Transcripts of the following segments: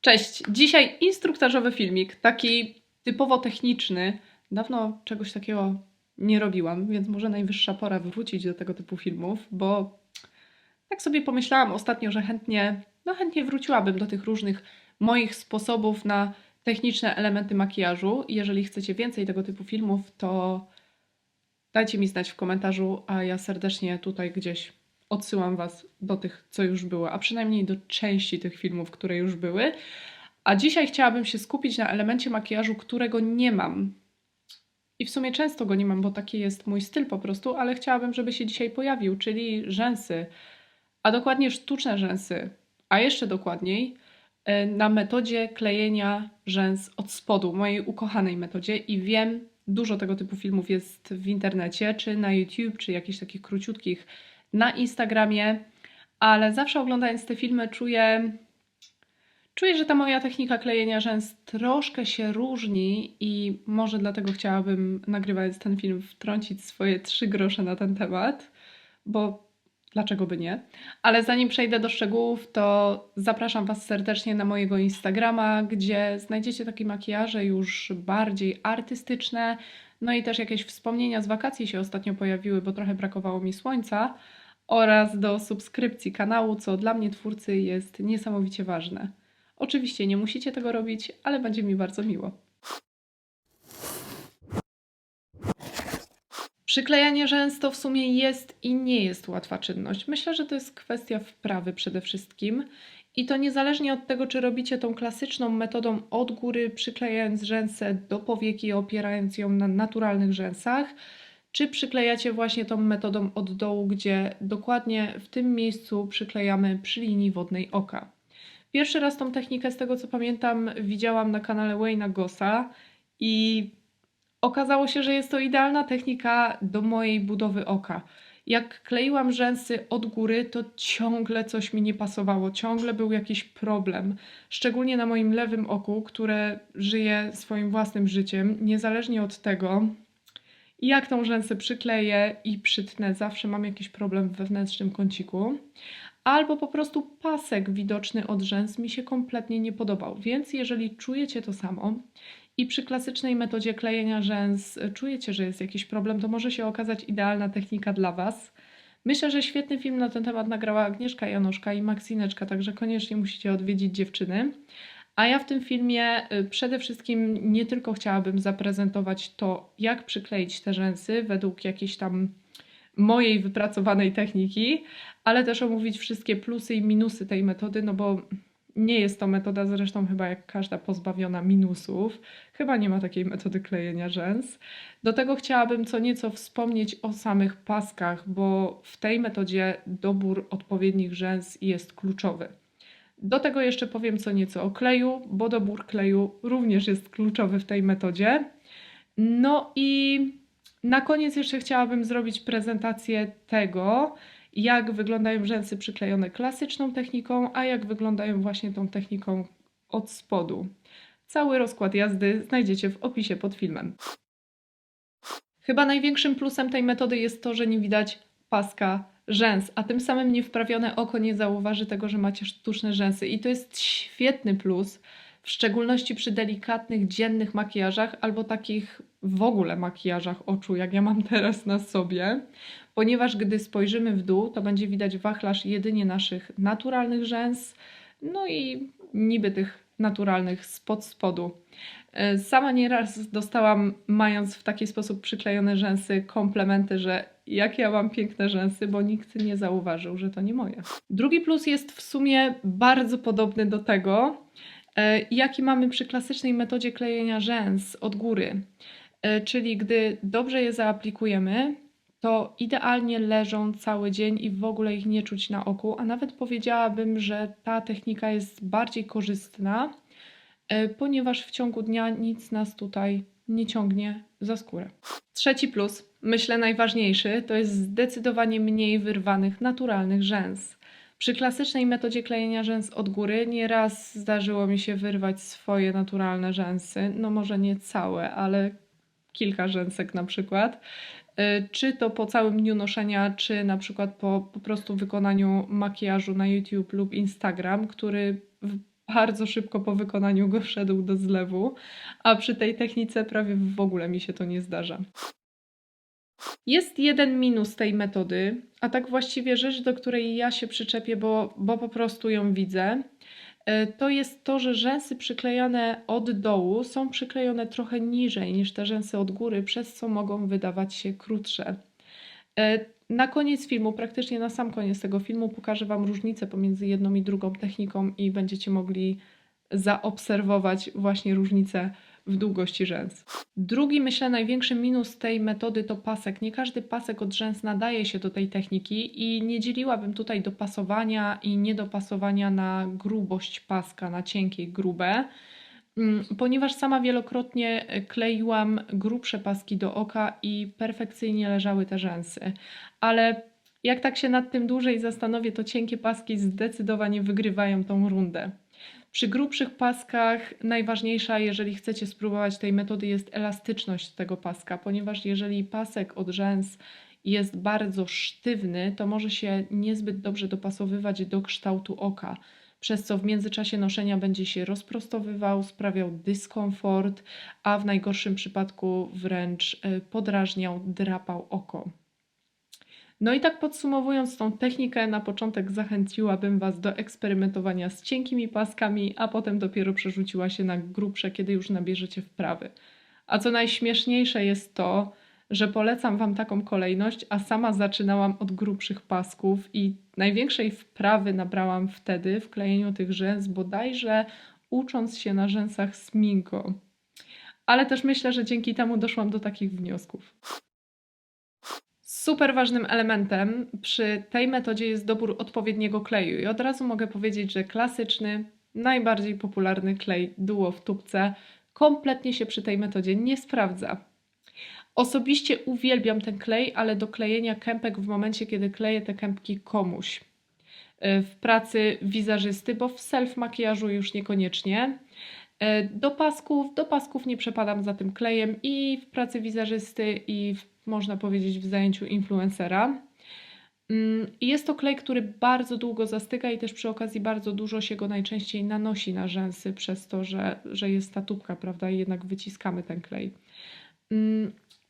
Cześć, dzisiaj instruktażowy filmik, taki typowo techniczny. Dawno czegoś takiego nie robiłam, więc może najwyższa pora wrócić do tego typu filmów, bo tak sobie pomyślałam ostatnio, że chętnie, no chętnie wróciłabym do tych różnych moich sposobów na techniczne elementy makijażu. Jeżeli chcecie więcej tego typu filmów, to dajcie mi znać w komentarzu, a ja serdecznie tutaj gdzieś odsyłam Was do tych, co już było, a przynajmniej do części tych filmów, które już były. A dzisiaj chciałabym się skupić na elemencie makijażu, którego nie mam. I w sumie często go nie mam, bo taki jest mój styl po prostu, ale chciałabym, żeby się dzisiaj pojawił, czyli rzęsy, a dokładnie sztuczne rzęsy, a jeszcze dokładniej e, na metodzie klejenia rzęs od spodu, mojej ukochanej metodzie i wiem, dużo tego typu filmów jest w internecie, czy na YouTube, czy jakichś takich króciutkich na Instagramie, ale zawsze oglądając te filmy czuję, czuję, że ta moja technika klejenia rzęs troszkę się różni i może dlatego chciałabym, nagrywając ten film, wtrącić swoje trzy grosze na ten temat, bo dlaczego by nie? Ale zanim przejdę do szczegółów, to zapraszam Was serdecznie na mojego Instagrama, gdzie znajdziecie takie makijaże już bardziej artystyczne, no i też jakieś wspomnienia z wakacji się ostatnio pojawiły, bo trochę brakowało mi słońca, oraz do subskrypcji kanału, co dla mnie twórcy jest niesamowicie ważne. Oczywiście nie musicie tego robić, ale będzie mi bardzo miło. Przyklejanie rzęs to w sumie jest i nie jest łatwa czynność. Myślę, że to jest kwestia wprawy przede wszystkim. I to niezależnie od tego, czy robicie tą klasyczną metodą od góry, przyklejając rzęsę do powieki, opierając ją na naturalnych rzęsach, czy przyklejacie właśnie tą metodą od dołu, gdzie dokładnie w tym miejscu przyklejamy przy linii wodnej oka. Pierwszy raz tą technikę, z tego co pamiętam, widziałam na kanale Wayna Gossa i okazało się, że jest to idealna technika do mojej budowy oka. Jak kleiłam rzęsy od góry, to ciągle coś mi nie pasowało, ciągle był jakiś problem. Szczególnie na moim lewym oku, które żyje swoim własnym życiem, niezależnie od tego, jak tą rzęsę przykleję i przytnę, zawsze mam jakiś problem w wewnętrznym kąciku. Albo po prostu pasek widoczny od rzęs mi się kompletnie nie podobał. Więc jeżeli czujecie to samo i przy klasycznej metodzie klejenia rzęs czujecie, że jest jakiś problem, to może się okazać idealna technika dla Was. Myślę, że świetny film na ten temat nagrała Agnieszka Janoszka i Maksineczka, także koniecznie musicie odwiedzić dziewczyny. A ja w tym filmie y, przede wszystkim nie tylko chciałabym zaprezentować to, jak przykleić te rzęsy według jakiejś tam mojej wypracowanej techniki, ale też omówić wszystkie plusy i minusy tej metody, no bo nie jest to metoda zresztą chyba jak każda pozbawiona minusów. Chyba nie ma takiej metody klejenia rzęs. Do tego chciałabym co nieco wspomnieć o samych paskach, bo w tej metodzie dobór odpowiednich rzęs jest kluczowy. Do tego jeszcze powiem co nieco o kleju, bo dobór kleju również jest kluczowy w tej metodzie. No i na koniec jeszcze chciałabym zrobić prezentację tego, jak wyglądają rzęsy przyklejone klasyczną techniką, a jak wyglądają właśnie tą techniką od spodu. Cały rozkład jazdy znajdziecie w opisie pod filmem. Chyba największym plusem tej metody jest to, że nie widać paska rzęs, a tym samym niewprawione oko nie zauważy tego, że macie sztuczne rzęsy. I to jest świetny plus, w szczególności przy delikatnych, dziennych makijażach albo takich w ogóle makijażach oczu, jak ja mam teraz na sobie, ponieważ gdy spojrzymy w dół, to będzie widać wachlarz jedynie naszych naturalnych rzęs, no i niby tych naturalnych spod spodu. E, sama nieraz dostałam, mając w taki sposób przyklejone rzęsy, komplementy, że jak ja mam piękne rzęsy, bo nikt nie zauważył, że to nie moje. Drugi plus jest w sumie bardzo podobny do tego, e, jaki mamy przy klasycznej metodzie klejenia rzęs od góry. E, czyli gdy dobrze je zaaplikujemy, to idealnie leżą cały dzień i w ogóle ich nie czuć na oku, a nawet powiedziałabym, że ta technika jest bardziej korzystna, ponieważ w ciągu dnia nic nas tutaj nie ciągnie za skórę. Trzeci plus, myślę najważniejszy, to jest zdecydowanie mniej wyrwanych naturalnych rzęs. Przy klasycznej metodzie klejenia rzęs od góry nieraz zdarzyło mi się wyrwać swoje naturalne rzęsy, no może nie całe, ale kilka rzęsek na przykład. Y, czy to po całym dniu noszenia, czy na przykład po po prostu wykonaniu makijażu na YouTube lub Instagram, który bardzo szybko po wykonaniu go wszedł do zlewu, a przy tej technice prawie w ogóle mi się to nie zdarza. Jest jeden minus tej metody, a tak właściwie rzecz, do której ja się przyczepię, bo, bo po prostu ją widzę. E, to jest to, że rzęsy przyklejane od dołu są przyklejone trochę niżej niż te rzęsy od góry, przez co mogą wydawać się krótsze. Na koniec filmu, praktycznie na sam koniec tego filmu, pokażę Wam różnicę pomiędzy jedną i drugą techniką i będziecie mogli zaobserwować właśnie różnicę w długości rzęs. Drugi, myślę, największy minus tej metody to pasek. Nie każdy pasek od rzęs nadaje się do tej techniki i nie dzieliłabym tutaj dopasowania i niedopasowania na grubość paska, na cienkie, grube, ponieważ sama wielokrotnie kleiłam grubsze paski do oka i perfekcyjnie leżały te rzęsy. Ale jak tak się nad tym dłużej zastanowię, to cienkie paski zdecydowanie wygrywają tą rundę. Przy grubszych paskach najważniejsza, jeżeli chcecie spróbować tej metody, jest elastyczność tego paska, ponieważ jeżeli pasek od rzęs jest bardzo sztywny, to może się niezbyt dobrze dopasowywać do kształtu oka, przez co w międzyczasie noszenia będzie się rozprostowywał, sprawiał dyskomfort, a w najgorszym przypadku wręcz e, podrażniał, drapał oko. No i tak podsumowując tą technikę, na początek zachęciłabym Was do eksperymentowania z cienkimi paskami, a potem dopiero przerzuciła się na grubsze, kiedy już nabierzecie wprawy. A co najśmieszniejsze jest to, że polecam Wam taką kolejność, a sama zaczynałam od grubszych pasków i największej wprawy nabrałam wtedy w klejeniu tych rzęs, bodajże ucząc się na rzęsach sminko. Ale też myślę, że dzięki temu doszłam do takich wniosków. Super ważnym elementem przy tej metodzie jest dobór odpowiedniego kleju. I od razu mogę powiedzieć, że klasyczny, najbardziej popularny klej Duo w tubce kompletnie się przy tej metodzie nie sprawdza. Osobiście uwielbiam ten klej, ale do klejenia kępek w momencie, kiedy kleję te kępki komuś. Y, w pracy wizerzysty, bo w self makijażu już niekoniecznie. Y, do pasków, do pasków nie przepadam za tym klejem i w pracy wizerzysty i w można powiedzieć, w zajęciu influencera. Mm, jest to klej, który bardzo długo zastyka i też przy okazji bardzo dużo się go najczęściej nanosi na rzęsy, przez to, że, że jest ta tubka, prawda, i jednak wyciskamy ten klej.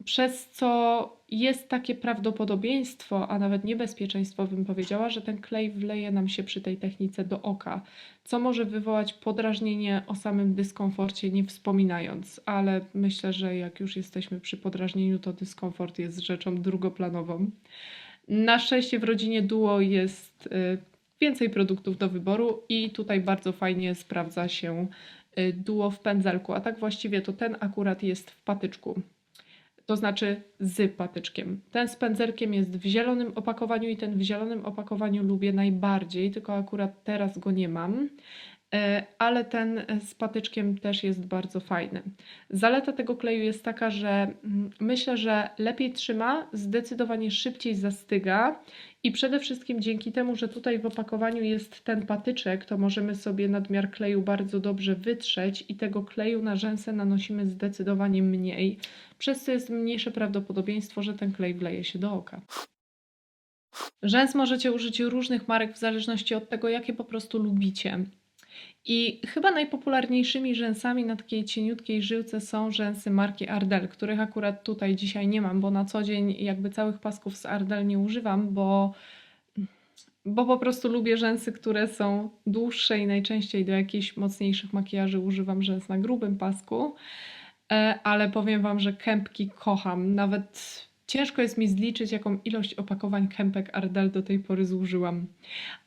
Przez co jest takie prawdopodobieństwo, a nawet niebezpieczeństwo, bym powiedziała, że ten klej wleje nam się przy tej technice do oka, co może wywołać podrażnienie o samym dyskomforcie, nie wspominając, ale myślę, że jak już jesteśmy przy podrażnieniu, to dyskomfort jest rzeczą drugoplanową. Na szczęście w rodzinie Duo jest y, więcej produktów do wyboru i tutaj bardzo fajnie sprawdza się y, Duo w pędzelku, a tak właściwie to ten akurat jest w patyczku to znaczy z patyczkiem. Ten z pędzelkiem jest w zielonym opakowaniu i ten w zielonym opakowaniu lubię najbardziej, tylko akurat teraz go nie mam. E, ale ten z patyczkiem też jest bardzo fajny. Zaleta tego kleju jest taka, że mm, myślę, że lepiej trzyma, zdecydowanie szybciej zastyga i przede wszystkim dzięki temu, że tutaj w opakowaniu jest ten patyczek, to możemy sobie nadmiar kleju bardzo dobrze wytrzeć i tego kleju na rzęsę nanosimy zdecydowanie mniej, przez co jest mniejsze prawdopodobieństwo, że ten klej wleje się do oka. Rzęs możecie użyć różnych marek w zależności od tego, jakie po prostu lubicie. I chyba najpopularniejszymi rzęsami na takiej cieniutkiej żyłce są rzęsy marki Ardell, których akurat tutaj dzisiaj nie mam, bo na co dzień jakby całych pasków z Ardell nie używam, bo, bo po prostu lubię rzęsy, które są dłuższe i najczęściej do jakichś mocniejszych makijaży używam rzęs na grubym pasku. E, ale powiem Wam, że kępki kocham. Nawet ciężko jest mi zliczyć, jaką ilość opakowań kępek Ardell do tej pory zużyłam.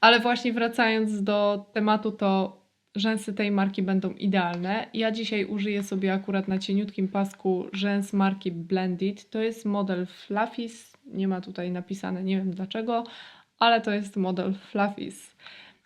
Ale właśnie wracając do tematu, to rzęsy tej marki będą idealne. Ja dzisiaj użyję sobie akurat na cieniutkim pasku rzęs marki Blended. To jest model Fluffis, nie ma tutaj napisane, nie wiem dlaczego, ale to jest model Fluffis.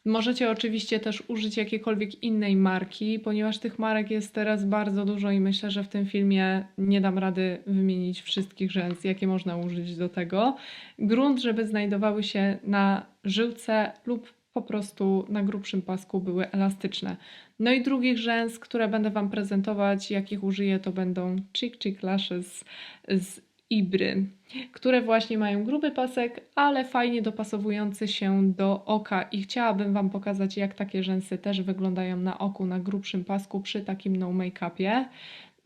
Możecie oczywiście też użyć jakiejkolwiek innej marki, ponieważ tych marek jest teraz bardzo dużo i myślę, że w tym filmie nie dam rady wymienić wszystkich rzęs, jakie można użyć do tego. Grunt, żeby znajdowały się na żyłce lub po prostu na grubszym pasku były elastyczne. No i drugich rzęs, które będę Wam prezentować, jakich użyję, to będą Chick Chick Lashes z Ibry, które właśnie mają gruby pasek, ale fajnie dopasowujący się do oka i chciałabym Wam pokazać, jak takie rzęsy też wyglądają na oku, na grubszym pasku przy takim no make-upie.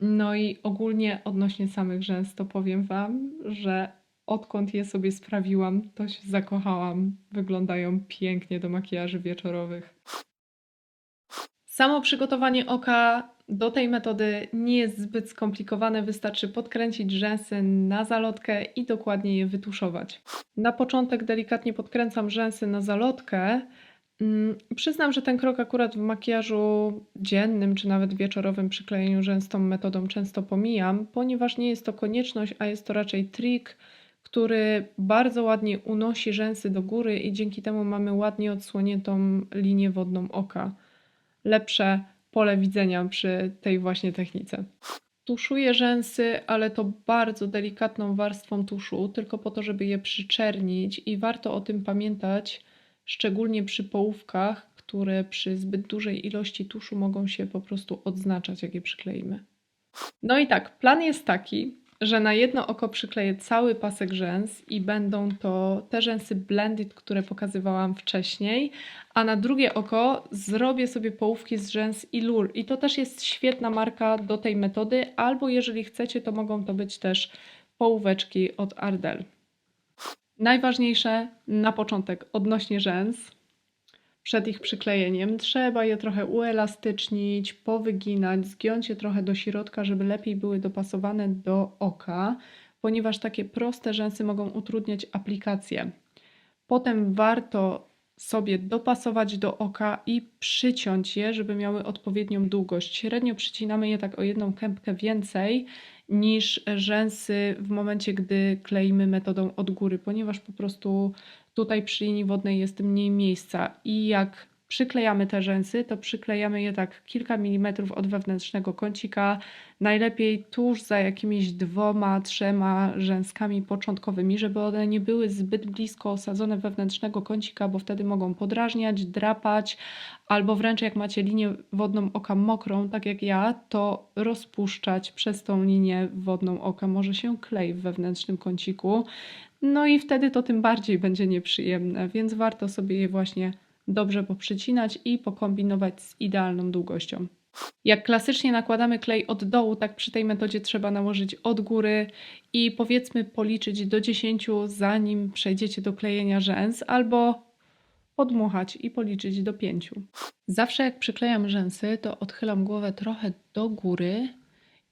No i ogólnie odnośnie samych rzęs, to powiem Wam, że odkąd je sobie sprawiłam, to się zakochałam. Wyglądają pięknie do makijaży wieczorowych. Samo przygotowanie oka do tej metody nie jest zbyt skomplikowane, wystarczy podkręcić rzęsy na zalotkę i dokładnie je wytuszować. Na początek delikatnie podkręcam rzęsy na zalotkę. Mm, Przyznam, że ten krok akurat w makijażu dziennym czy nawet wieczorowym przy klejeniu rzęs tą metodą często pomijam, ponieważ nie jest to konieczność, a jest to raczej trik, który bardzo ładnie unosi rzęsy do góry i dzięki temu mamy ładnie odsłoniętą linię wodną oka. Lepsze pole widzenia przy tej właśnie technice. Tuszuję rzęsy, ale to bardzo delikatną warstwą tuszu, tylko po to, żeby je przyczernić i warto o tym pamiętać, szczególnie przy połówkach, które przy zbyt dużej ilości tuszu mogą się po prostu odznaczać, jak je przykleimy. No i tak, plan jest taki, że na jedno oko przykleję cały pasek rzęs i będą to te rzęsy blended, które pokazywałam wcześniej, a na drugie oko zrobię sobie połówki z rzęs Ilur i to też jest świetna marka do tej metody, albo jeżeli chcecie, to mogą to być też połóweczki od Ardell. Najważniejsze na początek odnośnie rzęs. Przed ich przyklejeniem trzeba je trochę uelastycznić, powyginać, zgiąć je trochę do środka, żeby lepiej były dopasowane do oka, ponieważ takie proste rzęsy mogą utrudniać aplikację. Potem warto sobie dopasować do oka i przyciąć je, żeby miały odpowiednią długość. Średnio przycinamy je tak o jedną kępkę więcej niż rzęsy w momencie, gdy kleimy metodą od góry, ponieważ po prostu tutaj przy linii wodnej jest mniej miejsca. I jak przyklejamy te rzęsy, to przyklejamy je tak kilka milimetrów od wewnętrznego kącika, najlepiej tuż za jakimiś dwoma, trzema rzęskami początkowymi, żeby one nie były zbyt blisko osadzone wewnętrznego kącika, bo wtedy mogą podrażniać, drapać, albo wręcz jak macie linię wodną oka mokrą, tak jak ja, to rozpuszczać przez tą linię wodną oka. Może się klej w wewnętrznym kąciku. No i wtedy to tym bardziej będzie nieprzyjemne, więc warto sobie je właśnie dobrze poprzycinać i pokombinować z idealną długością. Jak klasycznie nakładamy klej od dołu, tak przy tej metodzie trzeba nałożyć od góry i powiedzmy policzyć do 10, zanim przejdziecie do klejenia rzęs, albo podmuchać i policzyć do 5. Zawsze jak przyklejam rzęsy, to odchylam głowę trochę do góry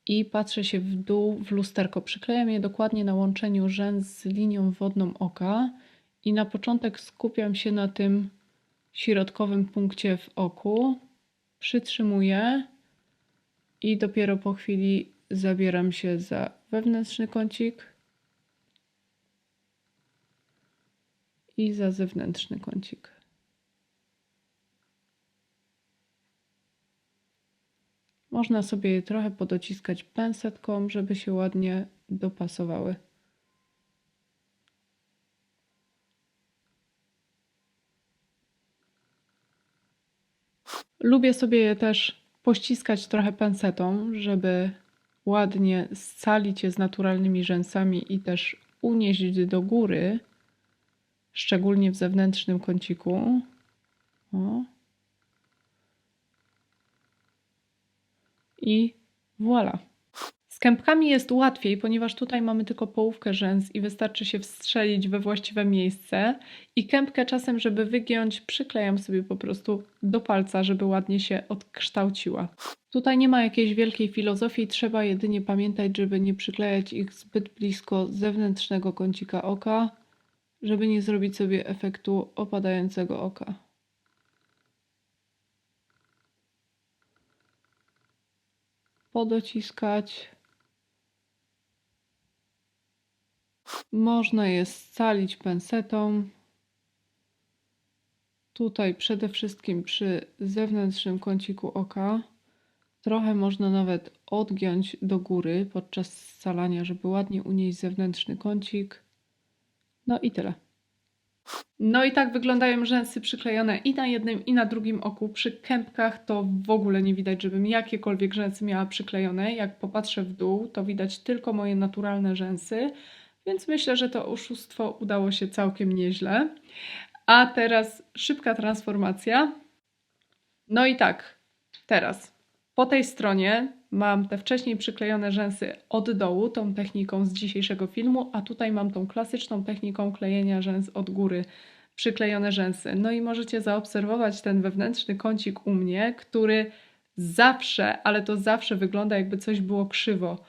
i patrzę się w dół w lusterko. Przyklejam je dokładnie na łączeniu rzęs z linią wodną oka i na początek skupiam się na tym środkowym punkcie w oku, przytrzymuję i dopiero po chwili zabieram się za wewnętrzny kącik i za zewnętrzny kącik. Można sobie je trochę podociskać pensetką, żeby się ładnie dopasowały. Lubię sobie je też pościskać trochę pensetą, żeby ładnie scalić je z naturalnymi rzęsami i też unieść do góry, szczególnie w zewnętrznym kąciku. O. I voilà. Z kępkami jest łatwiej, ponieważ tutaj mamy tylko połówkę rzęs i wystarczy się wstrzelić we właściwe miejsce. I kępkę czasem, żeby wygiąć, przyklejam sobie po prostu do palca, żeby ładnie się odkształciła. Tutaj nie ma jakiejś wielkiej filozofii, trzeba jedynie pamiętać, żeby nie przyklejać ich zbyt blisko zewnętrznego kącika oka, żeby nie zrobić sobie efektu opadającego oka. Podociskać. Można je scalić pensetą. Tutaj przede wszystkim przy zewnętrznym kąciku oka. Trochę można nawet odgiąć do góry podczas scalania, żeby ładnie unieść zewnętrzny kącik. No i tyle. No i tak wyglądają rzęsy przyklejone i na jednym, i na drugim oku. Przy kępkach to w ogóle nie widać, żebym jakiekolwiek rzęsy miała przyklejone. Jak popatrzę w dół, to widać tylko moje naturalne rzęsy, więc myślę, że to oszustwo udało się całkiem nieźle. A teraz szybka transformacja. No i tak, teraz po tej stronie mam te wcześniej przyklejone rzęsy od dołu, tą techniką z dzisiejszego filmu, a tutaj mam tą klasyczną techniką klejenia rzęs od góry, przyklejone rzęsy. No i możecie zaobserwować ten wewnętrzny kącik u mnie, który zawsze, ale to zawsze wygląda jakby coś było krzywo.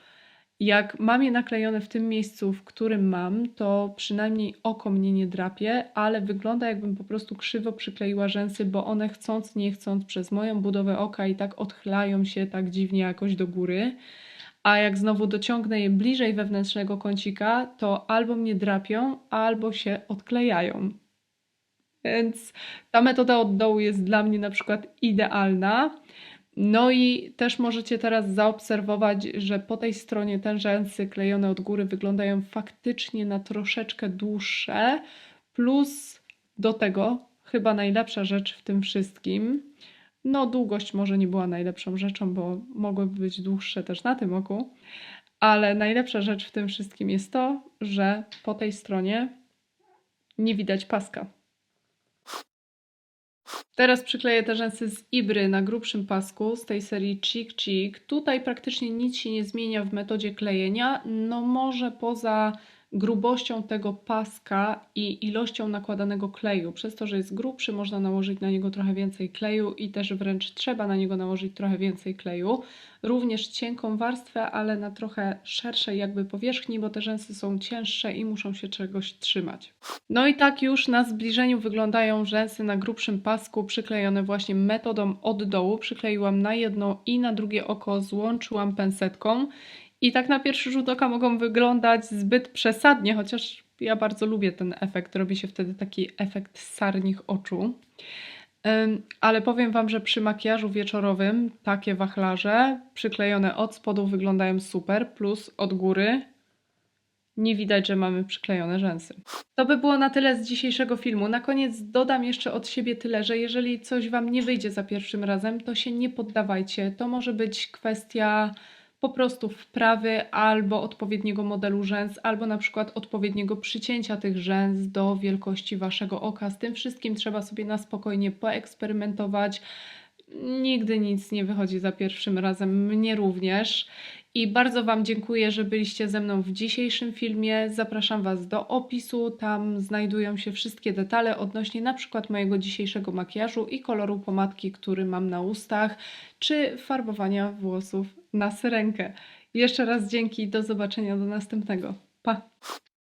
Jak mam je naklejone w tym miejscu, w którym mam, to przynajmniej oko mnie nie drapie, ale wygląda jakbym po prostu krzywo przykleiła rzęsy, bo one chcąc, nie chcąc przez moją budowę oka i tak odchylają się tak dziwnie jakoś do góry. A jak znowu dociągnę je bliżej wewnętrznego kącika, to albo mnie drapią, albo się odklejają. Więc ta metoda od dołu jest dla mnie na przykład idealna. No i też możecie teraz zaobserwować, że po tej stronie te rzęsy klejone od góry wyglądają faktycznie na troszeczkę dłuższe. Plus do tego chyba najlepsza rzecz w tym wszystkim. No, długość może nie była najlepszą rzeczą, bo mogłyby być dłuższe też na tym oku, ale najlepsza rzecz w tym wszystkim jest to, że po tej stronie nie widać paska. Teraz przykleję te rzęsy z Ibry na grubszym pasku z tej serii Cheek Cheek. Tutaj praktycznie nic się nie zmienia w metodzie klejenia, no może poza grubością tego paska i ilością nakładanego kleju. Przez to, że jest grubszy, można nałożyć na niego trochę więcej kleju i też wręcz trzeba na niego nałożyć trochę więcej kleju. Również cienką warstwę, ale na trochę szerszej jakby powierzchni, bo te rzęsy są cięższe i muszą się czegoś trzymać. No i tak już na zbliżeniu wyglądają rzęsy na grubszym pasku, przyklejone właśnie metodą od dołu. Przykleiłam na jedno i na drugie oko, złączyłam pensetką. I tak na pierwszy rzut oka mogą wyglądać zbyt przesadnie, chociaż ja bardzo lubię ten efekt. Robi się wtedy taki efekt sarnich oczu. Ale powiem Wam, że przy makijażu wieczorowym takie wachlarze przyklejone od spodu wyglądają super, plus od góry nie widać, że mamy przyklejone rzęsy. To by było na tyle z dzisiejszego filmu. Na koniec dodam jeszcze od siebie tyle, że jeżeli coś Wam nie wyjdzie za pierwszym razem, to się nie poddawajcie. To może być kwestia po prostu wprawy albo odpowiedniego modelu rzęs, albo na przykład odpowiedniego przycięcia tych rzęs do wielkości Waszego oka. Z tym wszystkim trzeba sobie na spokojnie poeksperymentować. Nigdy nic nie wychodzi za pierwszym razem, mnie również. I bardzo Wam dziękuję, że byliście ze mną w dzisiejszym filmie. Zapraszam Was do opisu, tam znajdują się wszystkie detale odnośnie na przykład mojego dzisiejszego makijażu i koloru pomadki, który mam na ustach, czy farbowania włosów na syrenkę. Jeszcze raz dzięki, do zobaczenia do następnego. Pa!